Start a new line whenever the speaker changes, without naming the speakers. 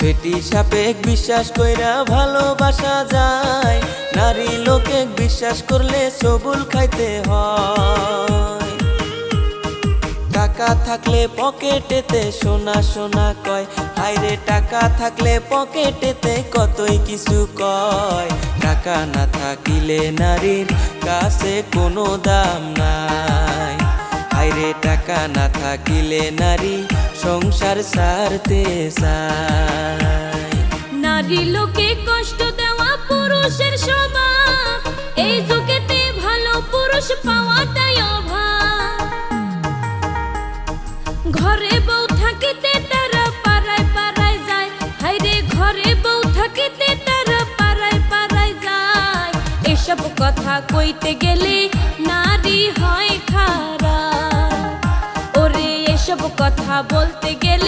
পেটি সাপেক বিশ্বাস কইরা ভালোবাসা যায়। নারী লোকে বিশ্বাস করলে সবুল খাইতে হয়। টাকা থাকলে পকেটেতে সোনা সোনা কয়। হাইরে টাকা থাকলে পকেটেতে কতই কিছু কয়। টাকা না থাকিলে নারীর কাছে কোনো দাম নাই। হাইরে টাকা না থাকিলে নারী সংসার সারতে চায়।
নারী লোকে কষ্ট দেওয়া পুরুষের স্বভাব। এই যুগেতে ভালো পুরুষ পাওয়াটাই অভাব। ঘরে বউ থাকিতে তারা পাড়ায় পাড়ায় যায়। হাইরে ঘরে বউ থাকিতে তারা পাড়ায় পাড়ায় যায়। এসব কথা কইতে গেলে নারী হয় খারাপ। ওরে, এসব কথা বলতে